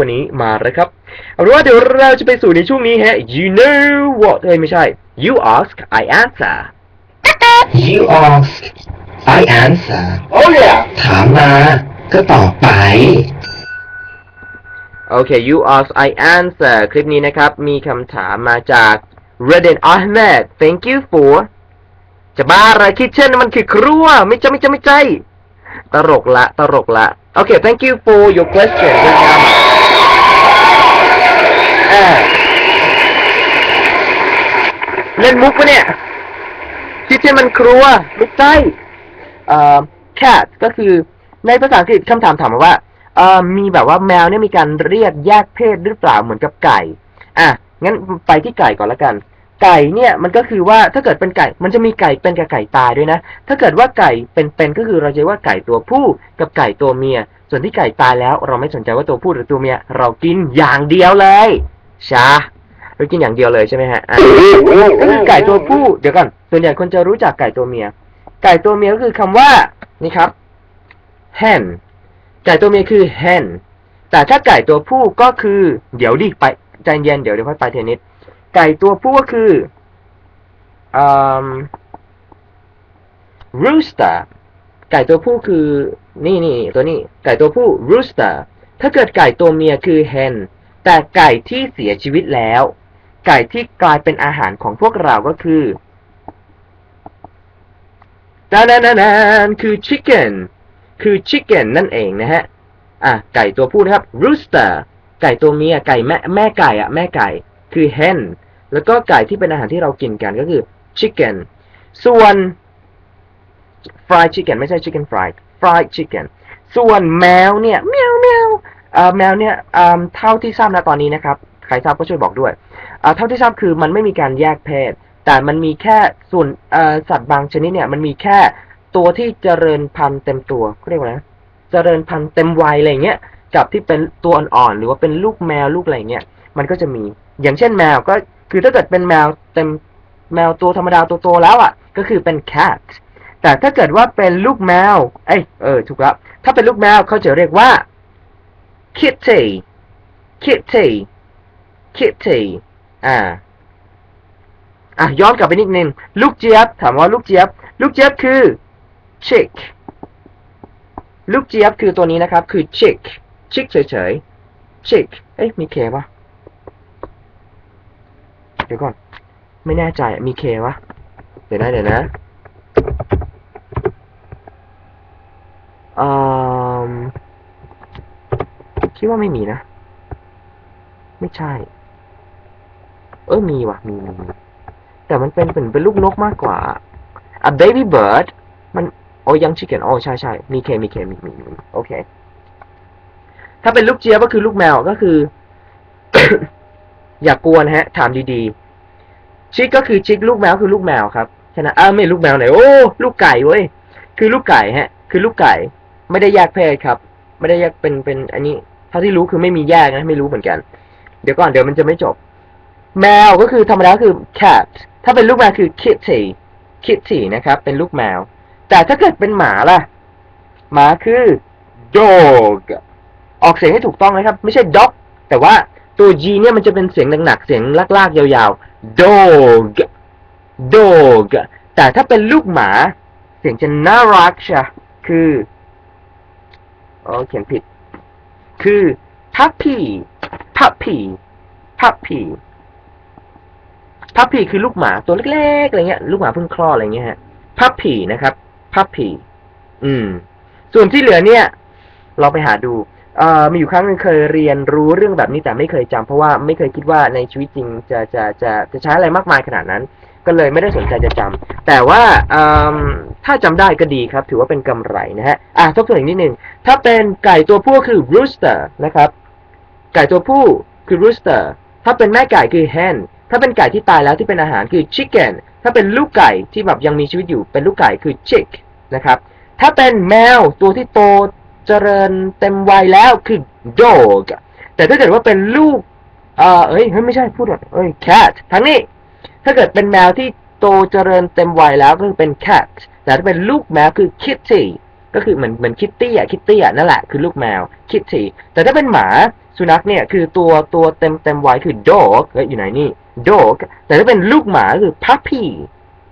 วันนี้มาแล้วครับเอาเป็นว่าเดี๋ยวเราจะไปสู่ในช่วงนี้ฮะ you know what เอ้ยไม่ใช่ you ask I answer You ask I answer oh yeah ถามมา ก็ตอบไป โอเค you ask I answer คลิปนี้นะครับ มีคำถามมาจาก Redden Ahmed thank you for จะบ้าอะไรคิดเช่นมันคือครัว ไม่ใช่ไม่ใช่ไม่ใช่ตลกละ ตลกละ โอเค thank you for your question เรื่องการอ่าเล่นมุกปะเนี่ยคิดเช่นมันครัวไม่ใช่เอ่อ cat ก็คือในภาษาอังกฤษคำถามถามมาว่าเอ่อมีแบบว่าแมวเนี่ยมีการเรียกแยกเพศหรือเปล่าเหมือนกับไก่ อะงั้นไปที่ไก่ก่อนละกัน ไก่เนี่ยมันก็คือว่าถ้าเกิดเป็นไก่ มันจะมีไก่เป็นกับไก่ตายด้วยนะ ถ้าเกิดว่าไก่เป็นๆก็คือเราจะว่าไก่ตัวผู้กับไก่ตัวเมีย ส่วนที่ไก่ตายแล้ว เราไม่สนใจว่าตัวผู้หรือตัวเมีย เรากินอย่างเดียวเลย ชา เรากินอย่างเดียวเลยใช่ไหมฮะอะก็คือไก่ตัวผู้เดี๋ยวก่อนส่วนใหญ่คนจะรู้จักไก่ตัวเมีย ไก่ตัวเมียก็คือคำว่านี่ครับ hen ไก่ตัวเมียคือ hen แต่ถ้าไก่ตัวผู้ก็คือ เดี๋ยวดิไปใจเย็นเดี๋ยวเดี๋ยวค่อยไปเทนนิสไก่ตัวผู้ก็คืออืม rooster ไก่ตัวผู้คือ นี่นี่ตัวนี้ ไก่ตัวผู้ rooster ถ้าเกิดไก่ตัวเมียคือ hen แต่ไก่ที่เสียชีวิตแล้ว ไก่ที่กลายเป็นอาหารของพวกเราก็คือดานานานานคือ chicken คือ chicken นั่นเองนะฮะ อะ ไก่ตัวผู้นะครับ rooster ไก่ตัวเมีย ไก่แม่แม่ไก่อะแม่ไก่ คือ hen แล้วก็ไก่ที่เป็นอาหารที่เรากินกันก็คือ chicken ส่วน fried chicken ไม่ใช่ chicken fried fried chicken ส่วนแมวเนี่ย แมวแมวแมวเนี่ยเท่าที่ทราบนะตอนนี้นะครับ ใครทราบก็ช่วยบอกด้วยเท่าที่ทราบคือมันไม่มีการแยกเพศ แต่มันมีแค่ส่วนสัตว์บางชนิดเนี่ยมันมีแค่ตัวที่เจริญพันธุ์เต็มตัวเรียกว่าอะไรนะเจริญพันธุ์เต็มวัยอะไรเงี้ยกับที่เป็นตัวอ่อนๆหรือว่าเป็นลูกแมวลูกอะไรเงี้ยมันก็จะมี อย่างเช่นแมวก็คือถ้าเกิดเป็นแมวเต็มแมวตัวธรรมดาตัวโตแล้วอะ ก็คือเป็น cat แต่ถ้าเกิดว่าเป็นลูกแมว เอ้ยเออถูกแล้วถ้าเป็นลูกแมวเขาจะเรียกว่า kitty kitty kitty อ่า อะย้อนกลับไปนิดนึงลูกเจี๊ยบ ถามว่าลูกเจี๊ยบ ลูกเจี๊ยบคือ chick ลูกเจี๊ยบคือตัวนี้นะครับ คือ chick chick เฉยๆ chick เอ้ยมีเคปะเดี๋ยวก่อน ไม่แน่ใจมีเควะ เดี๋ยวนะ เดี๋ยวนะอืมคิดว่าไม่มีนะ ไม่ใช่ เออมีว่ะมีมีมีแต่มันเป็นเป็นเป็นลูกนกมากกว่าอะ baby bird มันโอ้ยัง chicken โอ้ใช่ใช่มีเคมีเคมีมีมีโอเค ถ้าเป็นลูกเจี๊ยบก็คือลูกแมวก็คือ อย่ากกวนฮะ ถามดีๆ ชิกก็คือชิกลูกแมวคือลูกแมวครับใช่นะอ้าวไม่ลูกแมวไหนโอ้ลูกไก่เว้ยคือลูกไก่ฮะ คือลูกไก่ ไม่ได้แยกเพศครับ ไม่ได้แยกเป็นเป็น อันนี้เท่าที่รู้คือไม่มีแยกนะ ไม่รู้เหมือนกัน เดี๋ยวก่อนเดี๋ยวมันจะไม่จบ แมวก็คือธรรมดาคือ cat ถ้าเป็นลูกแมวคือ kitty kitty นะครับ เป็นลูกแมว แต่ถ้าเกิดเป็นหมาล่ะ หมาคือ dog ออกเสียงให้ถูกต้องนะครับ ไม่ใช่ dog แต่ว่าตัว G เนี่ยมันจะเป็นเสียงหนักๆเสียงลากๆยาวๆ dog dog แต่ถ้าเป็นลูกหมา เสียงจะน่ารักใช่คืออ๋อเขียนผิด คือ puppy puppy puppy puppy คือลูกหมาตัวเล็กๆอะไรเงี้ย ลูกหมาเพิ่งคลอดอะไรเงี้ยฮะ puppy นะครับ puppy อืม ส่วนที่เหลือเนี่ย เราไปหาดูเอ่อมีอยู่ครั้งหนึงเคยเรียนรู้เรื่องแบบนี้แต่ไม่เคยจำเพราะว่าไม่เคยคิดว่าในชีวิตจริงจะจะจะจะใช้อะไรมากมายขนาดนั้น ก็เลยไม่ได้สนใจจะจำแต่ว่าอืมถ้าจำได้ก็ดีครับ ถือว่าเป็นกำไรนะฮะอะทบทวนอีกนิดนึงถ้าเป็นไก่ตัวผู้คือ rooster นะครับ ไก่ตัวผู้คือ rooster ถ้าเป็นแม่ไก่คือ hen ถ้าเป็นไก่ที่ตายแล้วที่เป็นอาหารคือ chicken ถ้าเป็นลูกไก่ที่แบบยังมีชีวิตอยู่เป็นลูกไก่คือ chick นะครับถ้าเป็นแมวตัวที่โตเจริญเต็มวัยแล้วคือ dog แต่ถ้าเกิดว่าเป็นลูกเออเอ้ยไม่ใช่พูดก่อนเอ้ย cat ทั้งนี้ ถ้าเกิดเป็นแมวที่โตเจริญเต็มวัยแล้วก็คือเป็น cat แต่ถ้าเป็นลูกแมวคือ kitty ก็คือเหมือนเหมือนคิตตี้อะคิตตี้อะนั่นแหละคือลูกแมวคิตตี้แต่ถ้าเป็นหมาสุนัขเนี่ยคือตัวตัวเต็มเต็มไว้คือ dog เอ้ยอยู่ไหนนี่ dog แต่ถ้าเป็นลูกหมาคือ puppy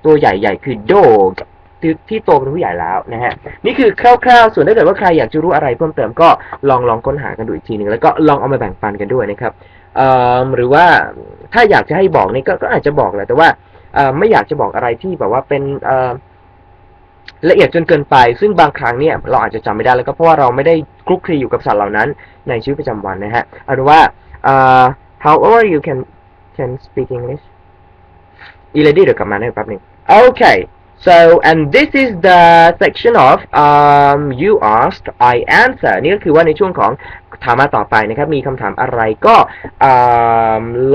ตัวใหญ่ๆคือ dog ที่โตเป็นผู้ใหญ่แล้วนะฮะ นี่คือคร่าวๆ ส่วนถ้าเกิดว่าใครอยากจะรู้อะไรเพิ่มเติมก็ลองลองค้นหากันดูอีกทีหนึ่งแล้วก็ลองเอามาแบ่งปันกันด้วยนะครับหรือว่าถ้าอยากจะให้บอกนี่ก็ก็อาจจะบอกแหละแต่ว่าไม่อยากจะบอกอะไรที่แบบว่าเป็นละเอียดจนเกินไป ซึ่งบางครั้งเนี่ยเราอาจจะจำไม่ได้แล้วก็เพราะว่าเราไม่ได้คลุกคลีอยู่กับสัตว์เหล่านั้นในชีวิตประจำวันนะฮะเอาเป็นว่า however you can can speak English อีเลดี้เดี๋ยวกลับมาได้แป๊บนึง Okay so and this is the section of um you asked I answer นี่ก็คือว่าในช่วงของถามมาต่อไปนะครับ มีคำถามอะไรก็อ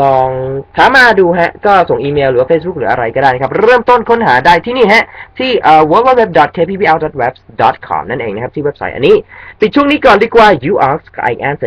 ลองถามมาดูฮะ ก็ส่งอีเมลหรือว่า Facebook หรืออะไรก็ได้นะครับ เริ่มต้นค้นหาได้ที่นี่ฮะ ที่ www.kpbl.webs.com นั่นเองนะครับ ที่เว็บไซต์อันนี้ ปิดช่วงนี้ก่อนดีกว่า you ask I answer